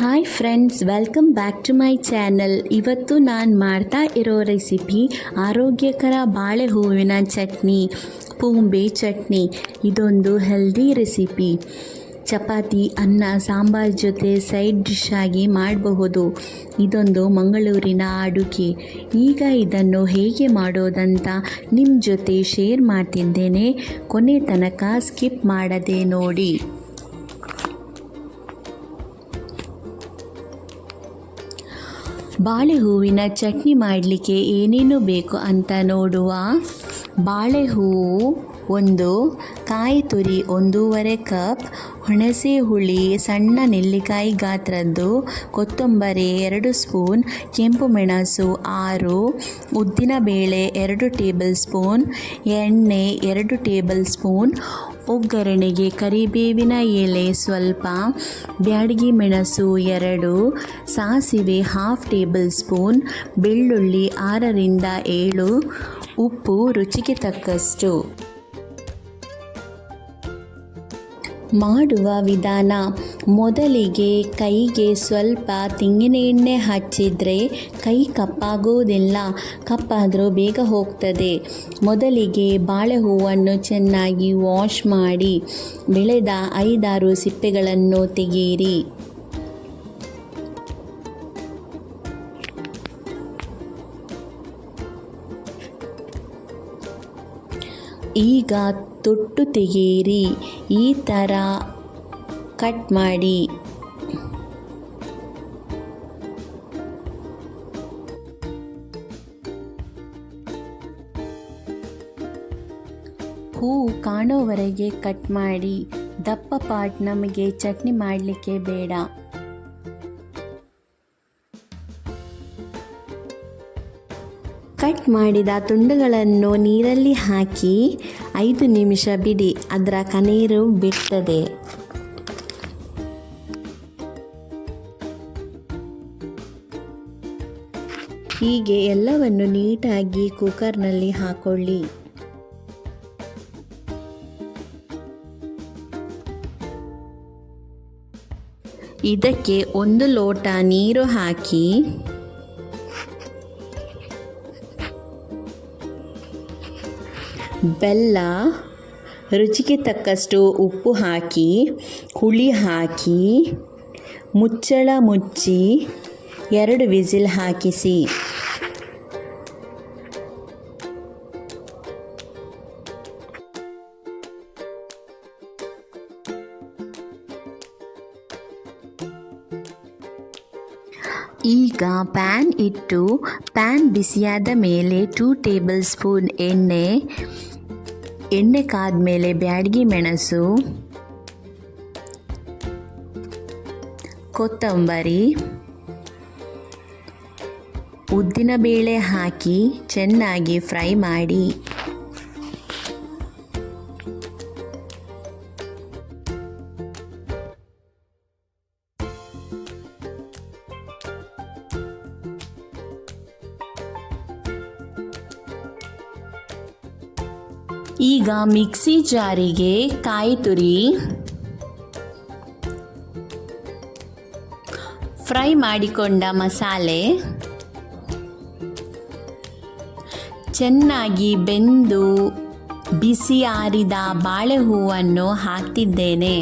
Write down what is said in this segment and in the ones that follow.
Hi friends welcome back to my channel ಇವತ್ತು ನಾನು ಮಾಡ್ತಾ ಇರೋ ರೆಸಿಪಿ ಆರೋಗ್ಯಕರ ಬಾಳೆ ಹೂವಿನ ಚಟ್ನಿ, ಪೂಂಬೆ ಚಟ್ನಿ. ಇದೊಂದು ಹೆಲ್ದಿ ರೆಸಿಪಿ ಚಪಾತಿ, ಅನ್ನ, ಸಾಂಬಾರ್ ಜೊತೆ ಸೈಡ್ ಡಿಶ್ ಆಗಿ ಮಾಡಬಹುದು. ಇದೊಂದು ಮಂಗಳೂರಿನ ಅಡುಗೆ. ಈಗ ಇದನ್ನು ಹೇಗೆ ಮಾಡೋದಂತ ನಿಮ್ಮ ಜೊತೆ ಶೇರ್ ಮಾಡ್ತಿದ್ದೇನೆ. ಕೊನೆ ತನಕ ಸ್ಕಿಪ್ ಮಾಡದೆ ನೋಡಿ. ಬಾಳೆ ಹೂವಿನ ಚಟ್ನಿ ಮಾಡಲಿಕ್ಕೆ ಏನೇನು ಬೇಕು ಅಂತ ನೋಡುವ? ಬಾಳೆ ಹೂವು ಒಂದು, ಕಾಯಿ ತುರಿ ಒಂದೂವರೆ ಕಪ್, ಹುಣಸೆ ಹುಳಿ ಸಣ್ಣ ನೆಲ್ಲಿಕಾಯಿ ಗಾತ್ರದ್ದು, ಕೊತ್ತಂಬರಿ ಎರಡು ಸ್ಪೂನ್, ಕೆಂಪು ಮೆಣಸು ಆರು, ಉದ್ದಿನಬೇಳೆ ಎರಡು ಟೇಬಲ್ ಸ್ಪೂನ್, ಎಣ್ಣೆ ಎರಡು ಟೇಬಲ್ ಸ್ಪೂನ್ ಒಗ್ಗರಣೆಗೆ ಕರಿಬೇವಿನ ಎಲೆ ಸ್ವಲ್ಪ, ಬ್ಯಾಡಗಿ ಮೆಣಸು ಎರಡು, ಸಾಸಿವೆ ಹಾಫ್ ಟೇಬಲ್ ಸ್ಪೂನ್ ಬೆಳ್ಳುಳ್ಳಿ ಆರರಿಂದ ಏಳು, ಉಪ್ಪು ರುಚಿಗೆ ತಕ್ಕಷ್ಟು. ಮಾಡುವ ವಿಧಾನ. ಮೊದಲಿಗೆ ಕೈಗೆ ಸ್ವಲ್ಪ ತೆಂಗಿನ ಎಣ್ಣೆ ಹಚ್ಚಿದರೆ ಕೈ ಕಪ್ಪಾಗೋದಿಲ್ಲ. ಕಪ್ಪಾದರೂ ಬೇಗ ಹೋಗ್ತದೆ. ಮೊದಲಿಗೆ ಬಾಳೆ ಹೂವನ್ನು ಚೆನ್ನಾಗಿ ವಾಶ್ ಮಾಡಿ, ಬೆಳೆದ ಐದಾರು ಸಿಪ್ಪೆಗಳನ್ನು ತೆಗೆಯಿರಿ. ಈಗ ತೊಟ್ಟು ತೆಗೆಯಿರಿ. ಈ ಥರ ಕಟ್ ಮಾಡಿ. ಹೂ ಕಾಣೋವರೆಗೆ ಕಟ್ ಮಾಡಿ. ದಪ್ಪ ಪಾಟ್ ನಮಗೆ ಚಟ್ನಿ ಮಾಡಲಿಕ್ಕೆ ಬೇಡ. ಕಟ್ ಮಾಡಿದ ತುಂಡುಗಳನ್ನು ನೀರಲ್ಲಿ ಹಾಕಿ ಐದು ನಿಮಿಷ ಬಿಡಿ. ಅದರ ಕನೀರು ಬಿಡ್ತದೆ. ಹೀಗೆ ಎಲ್ಲವನ್ನು ನೀಟಾಗಿ ಕುಕ್ಕರ್ನಲ್ಲಿ ಹಾಕೊಳ್ಳಿ. ಇದಕ್ಕೆ ಒಂದು ಲೋಟ ನೀರು ಹಾಕಿ ಬೆಲ್ಲ, ರುಚಿಗೆ ತಕ್ಕಷ್ಟು ಉಪ್ಪು ಹಾಕಿ, ಹುಳಿ ಹಾಕಿ, ಮುಚ್ಚಳ ಮುಚ್ಚಿ, ಎರಡು ವಿಸಿಲ್ ಹಾಕಿಸಿ. ಈಗ ಪ್ಯಾನ್ ಇಟ್ಟು ಪ್ಯಾನ್ ಬಿಸಿಯಾದ ಮೇಲೆ ಟೂ ಟೇಬಲ್ ಸ್ಪೂನ್ ಎಣ್ಣೆ ಎಣ್ಣೆ ಕಾದ್ಮೇಲೆ ಬ್ಯಾಡಗಿ ಮೆಣಸು ಕೊತ್ತಂಬರಿ ಉದ್ದಿನ ಬೇಳೆ ಹಾಕಿ ಚೆನ್ನಾಗಿ ಫ್ರೈ ಮಾಡಿ. ಈಗ ಮಿಕ್ಸಿ ಜಾರಿಗೆ ಕಾಯಿ ತುರಿ. ಫ್ರೈ ಮಾಡಿಕೊಂಡ ಮಸಾಲೆ. ಚೆನ್ನಾಗಿ ಬೆಂದು ಬಿಸಿ ಆರಿದ ಬಾಳೆಹೂವನ್ನು ಹಾಕ್ತಿದ್ದೇನೆ.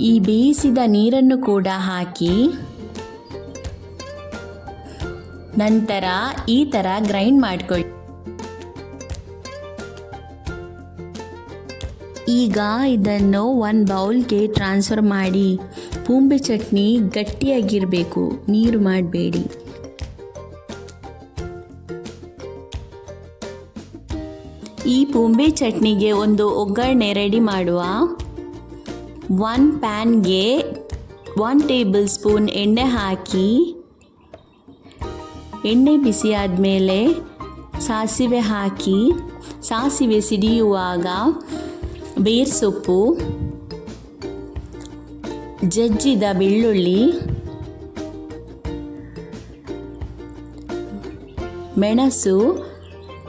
ಈ ಬೇಯಿಸಿದ ನೀರನ್ನು ಕೂಡ ಹಾಕಿ. ನಂತರ ಈ ಥರ ಗ್ರೈಂಡ್ ಮಾಡಿಕೊಳ್ಳಿ ಈಗ ಇದನ್ನು ಒಂದು ಬೌಲ್ಗೆ ಟ್ರಾನ್ಸ್ಫರ್ ಮಾಡಿ ಪೂಂಬೆ ಚಟ್ನಿ ಗಟ್ಟಿಯಾಗಿರಬೇಕು. ನೀರು ಮಾಡಬೇಡಿ. ಈ ಪೂಂಬೆ ಚಟ್ನಿಗೆ ಒಂದು ಒಗ್ಗರಣೆ ರೆಡಿ ಮಾಡುವ ಒನ್ ಪ್ಯಾನ್ಗೆ ಒನ್ ಟೇಬಲ್ ಸ್ಪೂನ್ ಎಣ್ಣೆ ಹಾಕಿ, ಎಣ್ಣೆ ಬಿಸಿ ಆದಮೇಲೆ ಸಾಸಿವೆ ಹಾಕಿ, ಸಾಸಿವೆ ಸಿಡಿಯುವಾಗ ಬೇರ್ ಸೊಪ್ಪು ಜಜ್ಜಿದ ಬೆಳ್ಳುಳ್ಳಿ, ಮೆಣಸು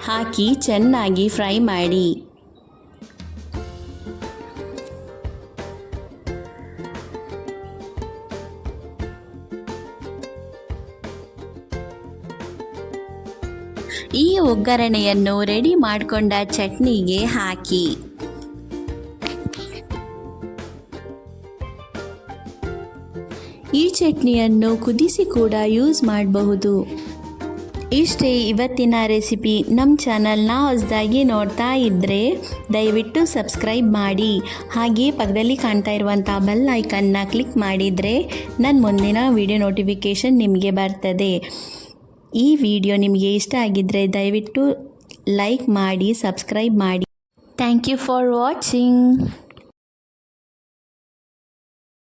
ಹಾಕಿ ಚೆನ್ನಾಗಿ ಫ್ರೈ ಮಾಡಿ. ಈ ಒಗ್ಗರಣೆಯನ್ನು ರೆಡಿ ಮಾಡಿಕೊಂಡ ಚಟ್ನಿಗೆ ಹಾಕಿ. ಈ ಚಟ್ನಿಯನ್ನು ಕುದಿಸಿ ಕೂಡ ಯೂಸ್ ಮಾಡಬಹುದು. ಇಷ್ಟೇ ಇವತ್ತಿನ ರೆಸಿಪಿ ನಮ್ಮ ಚಾನಲ್ನ ಹೊಸದಾಗಿ ನೋಡ್ತಾ ಇದ್ದರೆ ದಯವಿಟ್ಟು ಸಬ್ಸ್ಕ್ರೈಬ್ ಮಾಡಿ. ಹಾಗೆ ಪಕ್ಕದಲ್ಲಿ ಕಾಣ್ತಾ ಇರುವಂಥ ಬೆಲ್ ಐಕನ್ನ ಕ್ಲಿಕ್ ಮಾಡಿದರೆ ನನ್ನ ಮುಂದಿನ ವಿಡಿಯೋ ನೋಟಿಫಿಕೇಷನ್ ನಿಮಗೆ ಬರ್ತದೆ. ಈ ವಿಡಿಯೋ ನಿಮಗೆ ಇಷ್ಟ ಆಗಿದ್ದರೆ ದಯವಿಟ್ಟು ಲೈಕ್ ಮಾಡಿ ಸಬ್ಸ್ಕ್ರೈಬ್ ಮಾಡಿ. Thank you for watching